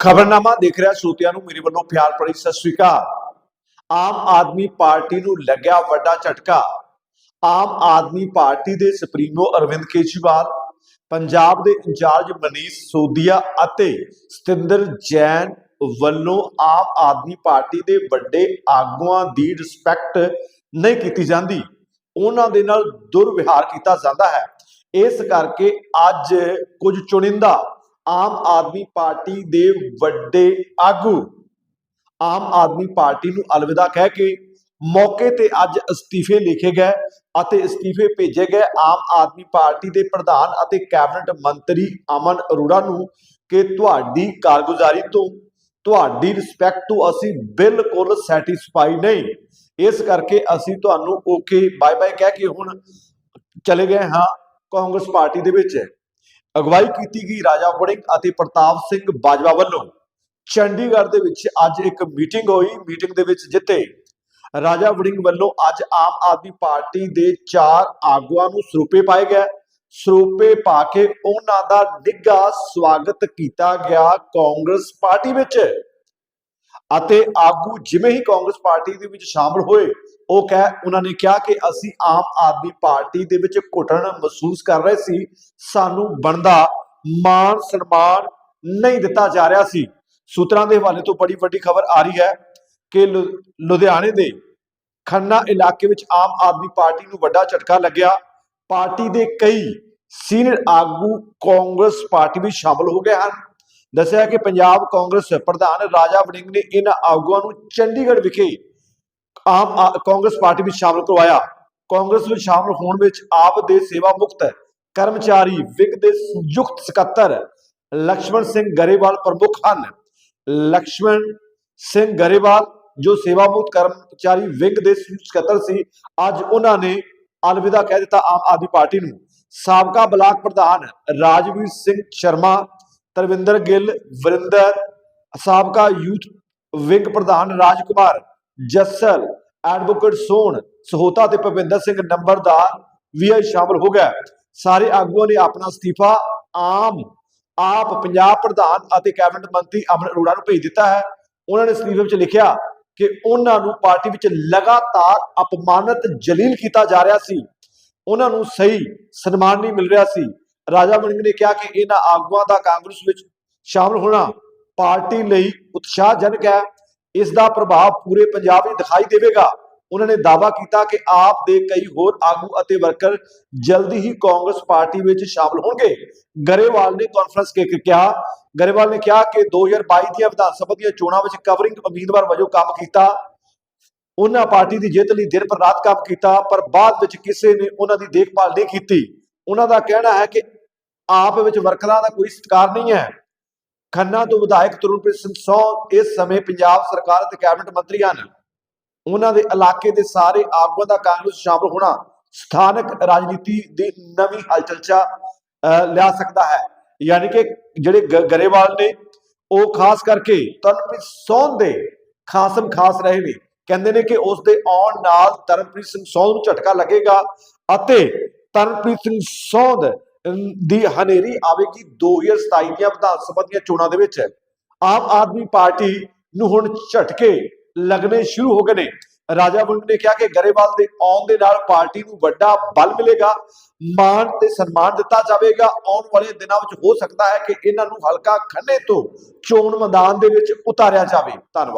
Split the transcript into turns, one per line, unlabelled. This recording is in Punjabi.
ਖਬਰਨਾਮਾ ਦੇਖ ਰਿਹਾ ਸਰੋਤਿਆਂ ਨੂੰ, ਮੇਰੇ ਵੱਲੋਂ ਪਿਆਰ ਭਰੀ ਸਤਿ ਸ੍ਰੀ ਅਕਾਲ। ਆਮ ਆਦਮੀ ਪਾਰਟੀ ਨੂੰ ਲੱਗਿਆ ਵੱਡਾ ਝਟਕਾ। ਆਮ ਆਦਮੀ ਪਾਰਟੀ ਦੇ ਸੁਪਰੀਮੋ ਅਰਵਿੰਦ ਕੇਜਰੀਵਾਲ, ਪੰਜਾਬ ਦੇ ਇੰਚਾਰਜ ਮਨੀਸ਼ ਸੋਦੀਆ ਅਤੇ ਸਤਿੰਦਰ ਜੈਨ ਵੱਲੋਂ ਆਮ ਆਦਮੀ ਪਾਰਟੀ ਦੇ ਵੱਡੇ ਆਗੂਆਂ ਦੀ ਰਿਸਪੈਕਟ ਨਹੀਂ ਕੀਤੀ ਜਾਂਦੀ। ਉਹਨਾਂ ਦੇ ਨਾਲ ਦੁਰਵਿਹਾਰ ਕੀਤਾ ਜਾਂਦਾ ਹੈ। ਇਸ ਕਰਕੇ ਅੱਜ ਕੁਝ ਚੁਣਿੰਦਾ ਆਮ ਆਦਮੀ ਪਾਰਟੀ ਦੇ ਵੱਡੇ ਆਗੂ। ਆਮ ਆਦਮੀ ਪਾਰਟੀ ਨੂੰ ਅਲਵਿਦਾ ਕਹਿ ਕੇ ਮੌਕੇ ਤੇ ਅੱਜ ਅਸਤੀਫੇ ਲਿਖੇ ਗਏ ਅਤੇ ਅਸਤੀਫੇ ਭੇਜੇ ਗਏ ਆਮ ਆਦਮੀ ਪਾਰਟੀ ਦੇ ਪ੍ਰਧਾਨ ਅਤੇ ਕੈਬਨਿਟ ਮੰਤਰੀ ਅਮਨ ਅਰੋੜਾ ਨੂੰ ਕਿ ਤੁਹਾਡੀ ਕਾਰਗੁਜ਼ਾਰੀ ਤੋਂ ਤੁਹਾਡੀ ਰਿਸਪੈਕਟ ਤੋਂ ਅਸੀਂ ਬਿਲਕੁਲ ਸੈਟੀਸਫਾਈ ਨਹੀਂ। ਇਸ ਕਰਕੇ ਅਸੀਂ ਤੁਹਾਨੂੰ ਓਕੇ ਬਾਏ ਬਾਏ ਕਹਿ ਕੇ ਹੁਣ ਚਲੇ ਗਏ ਹਾਂ ਕਾਂਗਰਸ ਪਾਰਟੀ ਦੇ ਵਿੱਚ। ਅਗਵਾਈ ਕੀਤੀ ਗਈ ਰਾਜਾ ਵੜਿੰਗ ਅਤੇ ਪ੍ਰਤਾਪ ਸਿੰਘ ਬਾਜਵਾ ਵੱਲੋਂ। ਚੰਡੀਗੜ੍ਹ ਦੇ ਵਿੱਚ ਅੱਜ ਇੱਕ ਮੀਟਿੰਗ ਹੋਈ। ਮੀਟਿੰਗ ਦੇ ਵਿੱਚ ਜਿੱਤੇ ਰਾਜਾ ਵੜਿੰਗ ਵੱਲੋਂ ਅੱਜ ਆਮ ਆਦਮੀ ਪਾਰਟੀ ਦੇ ਚਾਰ ਆਗੂਆਂ ਨੂੰ ਸਰੂਪੇ ਪਾਏ ਗਏ। ਸਰੂਪੇ ਪਾ ਕੇ ਉਹਨਾਂ ਦਾ ਨਿੱਘਾ ਸਵਾਗਤ ਕੀਤਾ ਗਿਆ ਕਾਂਗਰਸ ਪਾਰਟੀ ਵਿੱਚ। ਅਤੇ ਆਗੂ ਜਿਵੇਂ ਹੀ ਕਾਂਗਰਸ ਪਾਰਟੀ ਦੇ ਵਿੱਚ ਸ਼ਾਮਲ ਹੋਏ, ਉਹ ਕਹਿ ਉਹਨਾਂ ਨੇ ਕਿਹਾ ਕਿ ਅਸੀਂ ਆਮ ਆਦਮੀ ਪਾਰਟੀ ਦੇ ਵਿੱਚ ਘੁਟਣ ਮਹਿਸੂਸ ਕਰ ਰਹੇ ਸੀ। ਸਾਨੂੰ ਬਣਦਾ ਮਾਨ ਸਨਮਾਨ ਨਹੀਂ ਦਿੱਤਾ ਜਾ ਰਿਹਾ ਸੀ। ਸੂਤਰਾਂ ਦੇ ਹਵਾਲੇ ਤੋਂ ਬੜੀ ਵੱਡੀ ਖਬਰ ਆ ਰਹੀ ਹੈ ਕਿ ਲੁ- ਲੁਧਿਆਣੇ ਦੇ ਖੰਨਾ ਇਲਾਕੇ ਵਿੱਚ ਆਮ ਆਦਮੀ ਪਾਰਟੀ ਨੂੰ ਵੱਡਾ ਝਟਕਾ ਲੱਗਿਆ। ਪਾਰਟੀ ਦੇ ਕਈ ਸੀਨੀਅਰ ਆਗੂ ਕਾਂਗਰਸ ਪਾਰਟੀ ਵਿੱਚ ਸ਼ਾਮਲ ਹੋ ਗਏ ਹਨ। ਦੱਸਿਆ ਕਿ ਪੰਜਾਬ ਕਾਂਗਰਸ ਪ੍ਰਧਾਨ ਰਾਜਾ ਵੜਿੰਗ ਨੇ ਇਹਨਾਂ ਆਗੂਆਂ ਨੂੰ ਚੰਡੀਗੜ੍ਹ ਵਿਖੇ ਆਮ ਕਾਂਗਰਸ ਪਾਰਟੀ ਵਿੱਚ ਸ਼ਾਮਲ ਕਰਵਾਇਆ। ਕਾਂਗਰਸ ਵਿੱਚ ਸ਼ਾਮਲ ਹੋਣ ਵਿੱਚ ਆਪ ਦੇ ਸੇਵਾ ਮੁਕਤ ਕਰਮਚਾਰੀ ਵਿਗ ਦੇ ਸੰਯੁਕਤ ਸਕੱਤਰ ਲక్ష్మణ ਸਿੰਘ ਗਰੇਵਾਲ ਪ੍ਰਮੁੱਖ ਹਨ। ਲక్ష్మణ ਸਿੰਘ ਗਰੇਵਾਲ ਜੋ ਸੇਵਾ ਮੁਕਤ ਕਰਮਚਾਰੀ ਵਿੰਗ ਦੇ ਸੰਯੁਕਤ ਸਕੱਤਰ ਸੀ, ਅੱਜ ਉਹਨਾਂ ਨੇ ਅਲਵਿਦਾ ਕਹਿ ਦਿੱਤਾ ਆਮ ਆਦਮੀ ਪਾਰਟੀ ਨੂੰ। ਸਾਬਕਾ ਬਲਾਕ ਪ੍ਰਧਾਨ ਰਾਜਵੀਰ ਸਿੰਘ ਸ਼ਰਮਾ ਤਰਵਿੰਦਰ ਗਿੱਲ, ਵਰਿੰਦਰ, ਸਾਬਕਾ ਯੂਥ ਵਿੰਗ ਪ੍ਰਧਾਨ ਰਾਜਕੁਮਾਰ, ਜੱਸਲ, ਐਡਵੋਕੇਟ ਸੋਨ ਸਹੋਤਾ ਤੇ ਭਵਿੰਦਰ ਸਿੰਘ ਨੰਬਰਦਾਰ ਵੀ ਸ਼ਾਮਲ ਹੋ ਗਏ ਸਾਰੇ ਆਗੂਆਂ ਨੇ ਆਪਣਾ ਅਸਤੀਫਾ ਆਮ ਆਪ ਪੰਜਾਬ ਪ੍ਰਧਾਨ ਅਤੇ ਕੈਬਨਿਟ ਮੰਤਰੀ ਅਮਨ ਅਰੋੜਾ ਨੂੰ ਭੇਜ ਦਿੱਤਾ ਹੈ। ਉਹਨਾਂ ਨੇ ਅਸਤੀਫੇ ਵਿੱਚ ਲਿਖਿਆ ਕਿ ਉਹਨਾਂ ਨੂੰ ਪਾਰਟੀ ਵਿੱਚ ਲਗਾਤਾਰ ਅਪਮਾਨਿਤ, ਜਲੀਲ ਕੀਤਾ ਜਾ ਰਿਹਾ ਸੀ। ਉਹਨਾਂ ਨੂੰ ਸਹੀ ਸਨਮਾਨ ਨਹੀਂ ਮਿਲ ਰਿਹਾ ਸੀ। ਰਾਜਾ ਵੜਿੰਗ ਨੇ ਕਿਹਾ ਕਿ ਇਹਨਾਂ ਆਗੂਆਂ ਦਾ ਕਾਂਗਰਸ ਵਿੱਚ ਸ਼ਾਮਲ ਹੋਣਾ ਪਾਰਟੀ ਲਈ ਉਤਸ਼ਾਹਜਨਕ ਹੈ। ਇਸ ਦਾ ਪ੍ਰਭਾਵ ਪੂਰੇ ਪੰਜਾਬ ਵਿੱਚ ਦਿਖਾਈ ਦੇਵੇਗਾ। ਉਹਨਾਂ ਨੇ ਦਾਅਵਾ ਕੀਤਾ ਕਿ ਆਪ ਦੇ ਕਈ ਹੋਰ ਆਗੂ ਅਤੇ ਵਰਕਰ ਜਲਦੀ ਹੀ ਕਾਂਗਰਸ ਪਾਰਟੀ ਵਿੱਚ ਸ਼ਾਮਲ ਹੋਣਗੇ। ਗਰੇਵਾਲ ਨੇ ਕਾਨਫਰੰਸ ਕੇ ਕਿਹਾ ਗਰੇਵਾਲ ਨੇ ਕਿਹਾ ਕਿ 2022 ਦੀਆਂ ਵਿਧਾਨ ਸਭਾ ਦੀਆਂ ਚੋਣਾਂ ਵਿੱਚ ਕਵਰਿੰਗ ਉਮੀਦਵਾਰ ਵਜੋਂ ਕੰਮ ਕੀਤਾ। ਉਹਨਾਂ ਪਾਰਟੀ ਦੀ ਜਿੱਤ ਲਈ ਦਿਨ ਪਰ ਰਾਤ ਕੰਮ ਕੀਤਾ, ਪਰ ਬਾਅਦ ਵਿੱਚ ਕਿਸੇ ਨੇ ਉਹਨਾਂ ਦੀ ਦੇਖਭਾਲ ਨਹੀਂ ਕੀਤੀ। ਉਹਨਾਂ ਦਾ ਕਹਿਣਾ ਹੈ ਕਿ ਆਪ ਵਿੱਚ ਵਰਕਰਾਂ ਦਾ ਕੋਈ ਸਤਿਕਾਰ ਨਹੀਂ ਹੈ। ਖੰਨਾ ਤੋਂ ਵਿਧਾਇਕ ਤਰੁਣਪ੍ਰੀਤ ਸਿੰਘ ਸੌ ਇਸ ਸਮੇਂ ਪੰਜਾਬ ਸਰਕਾਰ ਅਤੇ ਕੈਬਨਿਟ ਮੰਤਰੀ ਹਨ। ਉਹਨਾਂ ਦੇ ਇਲਾਕੇ ਦੇ ਸਾਰੇ ਆਗੂਆਂ ਦਾ ਕਾਂਗਰਸ ਸ਼ਾਮਲ ਹੋਣਾ ਸਥਾਨਕ ਰਾਜਨੀਤੀ ਦੀ ਨਵੀਂ ਹਲਚਲ ਲਿਆ ਸਕਦਾ ਹੈ। ਯਾਨੀ ਕਿ ਜਿਹੜੇ ਗਰੇਵਾਲ ਨੇ, ਉਹ ਖਾਸ ਕਰਕੇ ਤਰਨਪ੍ਰੀਤ ਸੌਨ ਦੇ ਖਾਸਮ ਖਾਸ ਰਹੇ ਨੇ। ਕਹਿੰਦੇ ਨੇ ਕਿ ਉਸ ਦੇ ਆਉਣ ਨਾਲ ਤਰਨਪ੍ਰੀਤ ਸਿੰਘ ਸੌਨ ਨੂੰ ਝਟਕਾ ਲੱਗੇਗਾ ਅਤੇ ਤਰਨਪ੍ਰੀਤ ਸਿੰਘ ਸੌਨ ਦੀ ਹਨੇਰੀ ਆਵੇਗੀ 2027 ਦੀਆਂ ਵਿਧਾਨ ਸਭਾ ਦੀਆਂ ਚੋਣਾਂ ਦੇ ਵਿੱਚ। ਆਮ ਆਦਮੀ ਪਾਰਟੀ ਨੂੰ ਹੁਣ ਝਟਕੇ ਲੱਗਣੇ ਸ਼ੁਰੂ ਹੋ ਗਏ ਨੇ। ਰਾਜਾ ਵੜਿੰਗ ਨੇ ਕਿਹਾ ਕਿ ਗਰੇਵਾਲ ਦੇ ਆਉਣ ਦੇ ਨਾਲ ਪਾਰਟੀ ਨੂੰ ਵੱਡਾ ਬਲ ਮਿਲੇਗਾ, ਮਾਣ ਤੇ ਸਨਮਾਨ ਦਿੱਤਾ ਜਾਵੇਗਾ। ਆਉਣ ਵਾਲੇ ਦਿਨਾਂ ਵਿੱਚ ਹੋ ਸਕਦਾ ਹੈ ਕਿ ਇਹਨਾਂ ਨੂੰ ਹਲਕਾ ਖੰਨੇ ਤੋਂ ਚੋਣ ਮੈਦਾਨ ਦੇ ਵਿੱਚ ਉਤਾਰਿਆ ਜਾਵੇ। ਧੰਨਵਾਦ।